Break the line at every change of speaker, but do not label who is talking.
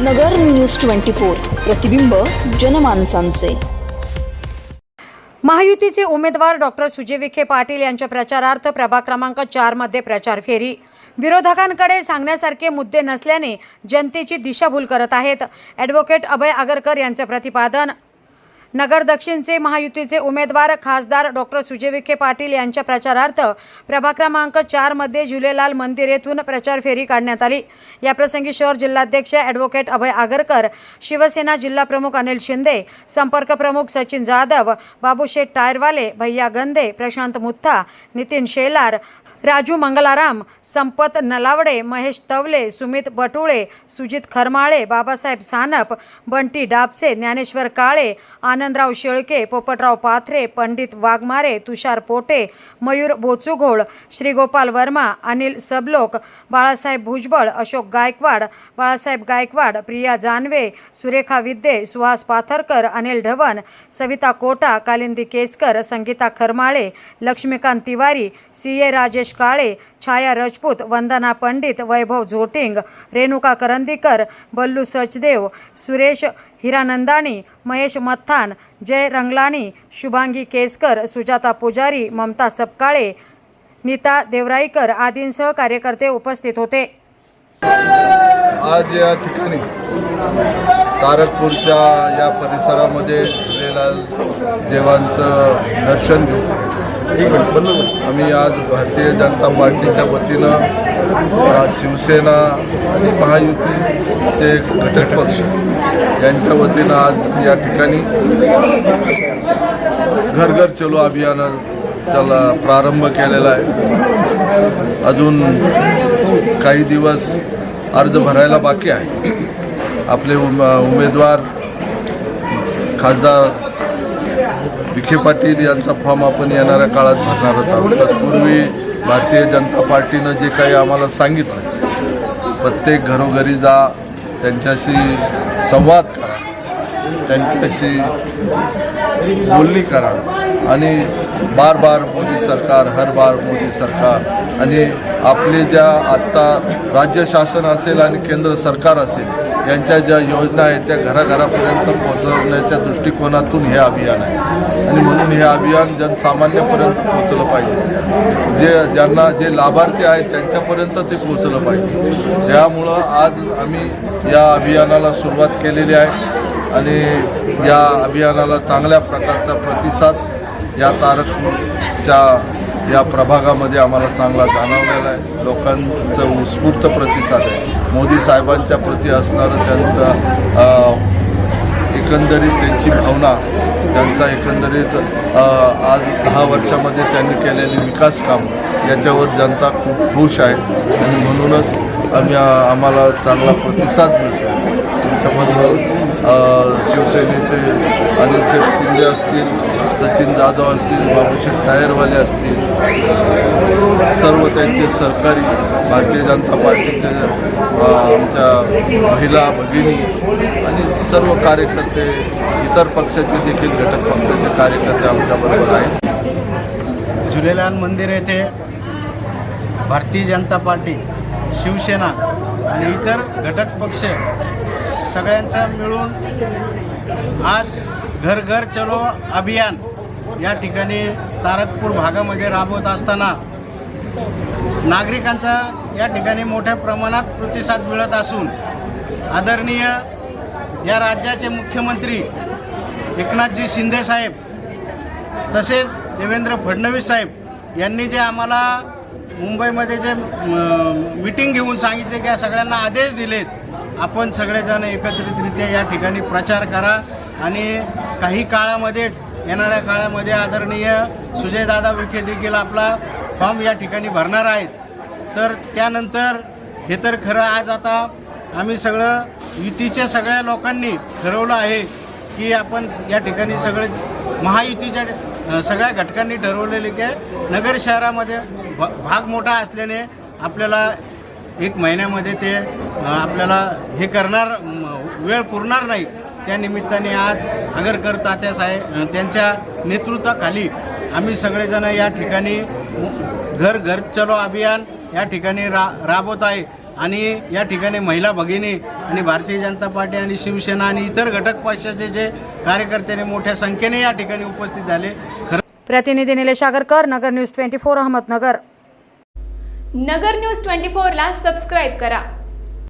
नगर news twenty four प्रतिबिंब जनमानसांचे.
महायुतीचे उमेदवार डॉक्टर सुजय विखे पाटील यांच्या प्रचारार्थ प्रभाग क्रमांक चारमध्ये प्रचार फेरी. विरोधकांकडे सांगण्यासारखे मुद्दे नसल्याने जनतेची दिशाभूल करत आहेत. ॲडव्होकेट अभय आगरकर यांचं प्रतिपादन. नगर दक्षिणचे महायुतीचे उमेदवार खासदार डॉक्टर सुजय विखे पाटील यांच्या प्रचारार्थ प्रभाग क्रमांक चारमध्ये झुलेलाल मंदिर येथून प्रचार फेरी काढण्यात आली. याप्रसंगी शहर जिल्हाध्यक्ष ॲडव्होकेट अभय आगरकर शिवसेना जिल्हा प्रमुख अनिल शिंदे संपर्क प्रमुख सचिन जाधव बाबूशेठ टायरवाले भैया गंदे प्रशांत मुत्था नितीन शेलार राजू मंगलाराम संपत नलावडे महेश तवले सुमित बटुळे सुजित खरमाळे बाबासाहेब सानप बंटी डाबसे ज्ञानेश्वर काळे आनंदराव शेळके पोपटराव पाथरे पंडित वाघमारे तुषार पोटे मयूर बोचुघोळ श्रीगोपाल वर्मा अनिल सबलोक बाळासाहेब भुजबळ अशोक गायकवाड बाळासाहेब गायकवाड प्रिया जानवे सुरेखा विद्ये सुहास पाथरकर अनिल ढवण सविता कोटा कालिंदी केसकर संगीता खरमाळे लक्ष्मीकांत तिवारी सी ए राजेश काळे छाया राजपूत वंदना पंडित वैभव झोटिंग रेणुका करंदीकर बल्लू सचदेव सुरेश हिरानंदानी महेश मत्थान जय रंगलानी शुभांगी केसकर सुजाता पुजारी ममता सपकाळे नीता देवराईकर आदींसह कार्यकर्ते उपस्थित होते.
आज या ठिकाणी तारकपूरच्या या परिसरामध्ये देवांचं दर्शन घेऊ आम्ही आज भारतीय जनता पार्टीच्या वतीनं आज शिवसेना आणि महायुतीचे घटक पक्ष यांच्या वतीनं आज या ठिकाणी घर घर चलो अभियानाचा प्रारंभ केलेला आहे. अजून काही दिवस अर्ज भरायला बाकी आहे. आपले उम उमेदवार खासदार विखे पाटील यांचा फॉर्म आपण येणाऱ्या काळात भरणारच आहोत. तत्पूर्वी भारतीय जनता पार्टीनं जे काही आम्हाला सांगितलं प्रत्येक घरोघरी जा त्यांच्याशी संवाद करा त्यांच्याशी बोलणी करा आणि बार बार मोदी सरकार हर बार मोदी सरकार आणि आपले ज्या आत्ता राज्य शासन असेल आणि केंद्र सरकार असेल यांच्या ज्या योजना आहेत त्या घराघरापर्यंत पोहोचवण्याच्या दृष्टिकोनातून हे अभियान आहे. आणि म्हणून हे अभियान जनसामान्यापर्यंत पोहोचलं पाहिजे. जे ज्यांना जे लाभार्थी आहेत त्यांच्यापर्यंत ते पोहोचलं पाहिजे. त्यामुळं आज आम्ही या अभियानाला सुरुवात केलेली आहे आणि या अभियानाला चांगल्या प्रकारचा प्रतिसाद या तारकच्या या प्रभागामध्ये आम्हाला चांगला जाणवलेला आहे. लोकांचं उत्स्फूर्त प्रतिसाद आहे. मोदी साहेबांच्या प्रती असणारं त्यांचं एकंदरीत त्यांची भावना त्यांचा एकंदरीत आज दहा वर्षामध्ये त्यांनी केलेले विकास काम याच्यावर जनता खूप खुश आहे. आणि म्हणूनच आम्ही आम्हाला चांगला प्रतिसाद मिळतो त्याच्याबरोबर शिवसेनेचे अनिल शेठ शिंदे असतील सचिन जाधव असतील बाबूशेठ टायरवाले असतील सर्व त्यांचे सहकारी भारतीय जनता पार्टीचे आमच्या महिला भगिनी आणि सर्व कार्यकर्ते इतर पक्षाचे देखील घटक पक्षाचे कार्यकर्ते आमच्याबरोबर आहेत.
झुलेलाल मंदिर येथे भारतीय जनता पार्टी शिवसेना आणि इतर घटक पक्ष सगळ्यांचा मिळून आज घर घर चलो अभियान या ठिकाणी तारकपूर भागामध्ये राबवत असताना नागरिकांचा या ठिकाणी मोठ्या प्रमाणात प्रतिसाद मिळत असून आदरणीय या राज्याचे मुख्यमंत्री एकनाथजी शिंदे साहेब तसेच देवेंद्र फडणवीस साहेब यांनी जे आम्हाला मुंबईमध्ये जे मीटिंग घेऊन सांगितले की सगळ्यांना आदेश दिलेत आपण सगळेजण एकत्रितरित्या या ठिकाणी प्रचार करा आणि काही काळामध्येच येणाऱ्या काळामध्ये आदरणीय सुजयदादा विखे देखील आपला फॉर्म या ठिकाणी भरणार आहेत. तर त्यानंतर हे तर खरं आज आता आम्ही सगळं युतीच्या सगळ्या लोकांनी ठरवलं आहे की आपण या ठिकाणी सगळे महायुतीच्या सगळ्या घटकांनी ठरवलेले की नगर शहरामध्ये भ भाग मोठा असल्याने आपल्याला एक महिन्यामध्ये ते आपल्याला हे करणार वेळ पुरणार नाही. त्या निमित्ताने आज आगरकर तात्या साहेब त्यांच्या नेतृत्वाखाली आम्ही सगळेजण या ठिकाणी घर घर चलो अभियान या ठिकाणी रा राबवत आहे. आणि या ठिकाणी महिला भगिनी आणि भारतीय जनता पार्टी आणि शिवसेना आणि इतर घटक पक्षाचे जे कार्यकर्ते आणि मोठ्या संख्येने या ठिकाणी उपस्थित झाले. खरं
प्रतिनिधी Nilesh Agarkar Nagar news twenty four Ahmednagar.
Nagar news twenty फोरला सबस्क्राईब करा.